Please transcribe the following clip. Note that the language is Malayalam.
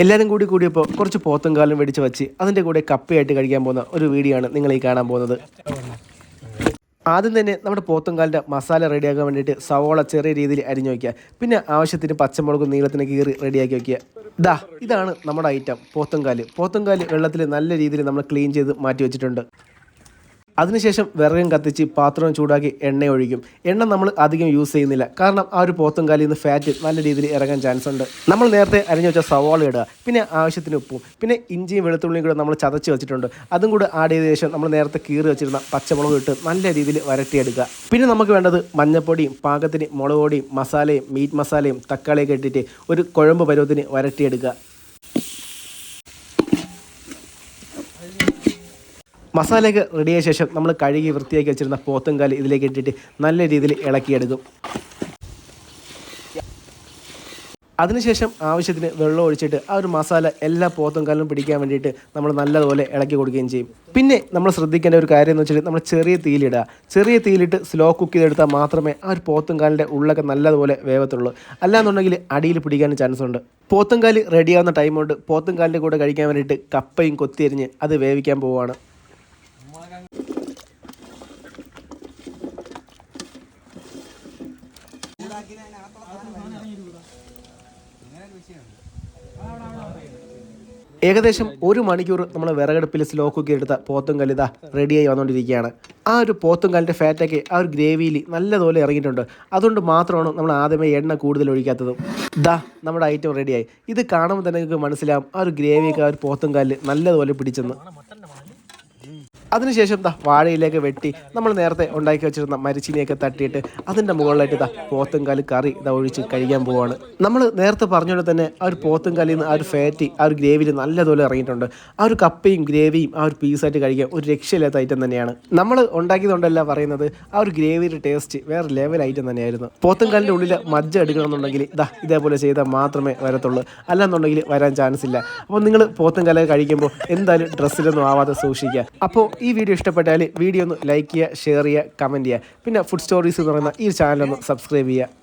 എല്ലാവരും കൂടി കൂടിയപ്പോൾ കുറച്ച് പോത്തും കാലും വെടിച്ച് വെച്ച് അതിന്റെ കൂടെ കപ്പയായിട്ട് കഴിക്കാൻ പോകുന്ന ഒരു വീഡിയോ ആണ് നിങ്ങൾ ഈ കാണാൻ പോകുന്നത്. ആദ്യം തന്നെ നമ്മുടെ പോത്തുംകാലിന്റെ മസാല റെഡിയാക്കാൻ വേണ്ടിയിട്ട് സവോള ചെറിയ രീതിയിൽ അരിഞ്ഞു വയ്ക്കുക പിന്നെ ആവശ്യത്തിന് പച്ചമുളകും നീളത്തിന് കീറി റെഡിയാക്കി വയ്ക്കുക ദാ ഇതാണ് നമ്മുടെ ഐറ്റം പോത്തുംകാൽ പോത്തുംകാൽ വെള്ളത്തിൽ നല്ല രീതിയിൽ നമ്മൾ ക്ലീൻ ചെയ്ത് മാറ്റി വെച്ചിട്ടുണ്ട്. അതിനുശേഷം വിറകും കത്തിച്ച് പാത്രം ചൂടാക്കി എണ്ണ ഒഴിക്കും. എണ്ണ നമ്മൾ അധികം യൂസ് ചെയ്യുന്നില്ല. കാരണം ആ ഒരു പോത്തും കാലിൽ നിന്ന് ഫാറ്റ് നല്ല രീതിയിൽ ഇറങ്ങാൻ ചാൻസ് ഉണ്ട്. നമ്മൾ നേരത്തെ അരിഞ്ഞു വെച്ച സവാള ഇടുക പിന്നെ ആവശ്യത്തിന് ഉപ്പും പിന്നെ ഇഞ്ചിയും വെളുത്തുള്ളിയും കൂടെ നമ്മൾ ചതച്ച് വെച്ചിട്ടുണ്ട്. അതും കൂടെ ആഡ് ചെയ്ത ശേഷം നമ്മൾ നേരത്തെ കീറി വെച്ചിരുന്ന പച്ചമുളക് ഇട്ട് നല്ല രീതിയിൽ വരട്ടിയെടുക്കുക. പിന്നെ നമുക്ക് വേണ്ടത് മഞ്ഞപ്പൊടിയും പാകത്തിന് മുളക് പൊടിയും മസാലയും മീറ്റ് മസാലയും തക്കാളിയൊക്കെ ഇട്ടിട്ട് ഒരു കുഴമ്പ് പരുവത്തിന് വരട്ടിയെടുക്കുക. മസാലയൊക്കെ റെഡിയായ ശേഷം നമ്മൾ കഴുകി വൃത്തിയാക്കി വെച്ചിരുന്ന പോത്തുംകാൽ ഇതിലേക്ക് ഇട്ടിട്ട് നല്ല രീതിയിൽ ഇളക്കിയെടുക്കും. അതിനുശേഷം ആവശ്യത്തിന് വെള്ളം ഒഴിച്ചിട്ട് ആ ഒരു മസാല എല്ലാ പോത്തും കാലും പിടിക്കാൻ വേണ്ടിയിട്ട് നമ്മൾ നല്ലതുപോലെ ഇളക്കി കൊടുക്കുകയും ചെയ്യും. പിന്നെ നമ്മൾ ശ്രദ്ധിക്കേണ്ട ഒരു കാര്യം എന്ന് വെച്ചാൽ നമ്മൾ ചെറിയ തീയിലിടുക. ചെറിയ തീയിലിട്ട് സ്ലോ കുക്ക് ചെയ്തെടുത്താൽ മാത്രമേ ആ ഒരു പോത്തും കാലിന്റെ ഉള്ളൊക്കെ നല്ലതുപോലെ വേവത്തുള്ളൂ. അല്ലാന്നുണ്ടെങ്കിൽ അടിയിൽ പിടിക്കാൻ ചാൻസ് ഉണ്ട്. പോത്തും കാലി റെഡിയാവുന്ന ടൈം കൊണ്ട് പോത്തുംകാലിന്റെ കൂടെ കഴിക്കാൻ വേണ്ടിയിട്ട് കപ്പയും കൊത്തിയരിഞ്ഞ് അത് വേവിക്കാൻ പോവുകയാണ്. ഏകദേശം ഒരു മണിക്കൂർ നമ്മൾ വിറകടുപ്പിൽ സ്ലോ കുക്കി എടുത്ത പോത്തും കല്ലിത റെഡിയായി വന്നുകൊണ്ടിരിക്കുകയാണ് ആ ഒരു പോത്തും കല്ലിന്റെ ഫാറ്റൊക്കെ ആ ഒരു ഗ്രേവിയിൽ നല്ലതുപോലെ ഇറങ്ങിയിട്ടുണ്ട്. അതുകൊണ്ട് മാത്രമാണ് നമ്മൾ ആദ്യമേ എണ്ണ കൂടുതൽ ഒഴിക്കാത്തത്. ദാ നമ്മുടെ ഐറ്റം റെഡിയായി ഇത് കാണുമ്പോൾ തന്നെ നിങ്ങൾക്ക് മനസ്സിലാവും. ആ ഒരു ഗ്രേവിയൊക്കെ ആ ഒരു പോത്തും കല്ല് നല്ലതുപോലെ പിടിച്ചെന്ന്. അതിനുശേഷം ദാ വാഴയിലേക്ക് വെട്ടി നമ്മൾ നേരത്തെ ഉണ്ടാക്കി വെച്ചിരുന്ന മരിച്ചിനെയൊക്കെ തട്ടിയിട്ട് അതിന്റെ മുകളിലായിട്ട് ദാ പോത്തുംകാലി കറി ഇതാ ഒഴിച്ച് കഴിക്കാൻ പോവാണ്. നമ്മൾ നേരത്തെ പറഞ്ഞതുപോലെ തന്നെ ആ ഒരു പോത്തുംകാലിൽ നിന്ന് ആ ഒരു ഫാറ്റി ആ ഒരു ഗ്രേവിയിൽ നല്ലതുപോലെ ഇറങ്ങിയിട്ടുണ്ട്. ആ ഒരു കപ്പയും ഗ്രേവിയും ആ ഒരു പീസായിട്ട് കഴിക്കാൻ ഒരു രക്ഷയില്ലാത്ത ഐറ്റം തന്നെയാണ്. നമ്മൾ ഉണ്ടാക്കിയതുകൊണ്ടല്ല പറയുന്നത് ആ ഒരു ഗ്രേവിയുടെ ടേസ്റ്റ് വേറെ ലെവൽ ഐറ്റം തന്നെയായിരുന്നു. പോത്തുംകാലിന്റെ ഉള്ളിൽ മജ്ജ എടുക്കണമെന്നുണ്ടെങ്കിൽ ഇതാ ഇതേപോലെ ചെയ്താൽ മാത്രമേ വരത്തുള്ളൂ. അല്ലാന്നുണ്ടെങ്കിൽ വരാൻ ചാൻസ് ഇല്ല. അപ്പോൾ നിങ്ങൾ പോത്തുംകാലൊക്കെ കഴിക്കുമ്പോൾ എന്തായാലും ഡ്രസ്സിലൊന്നും ആവാതെ സൂക്ഷിക്കുക. അപ്പോൾ ഈ വീഡിയോ ഇഷ്ടപ്പെട്ടാൽ വീഡിയോ ഒന്ന് ലൈക്ക് ചെയ്യുക ഷെയർ ചെയ്യുക കമന്റ് ചെയ്യുക. പിന്നെ ഫുഡ് സ്റ്റോറീസ് എന്ന് പറയുന്ന ഈ ചാനലൊന്ന് സബ്സ്ക്രൈബ് ചെയ്യുക.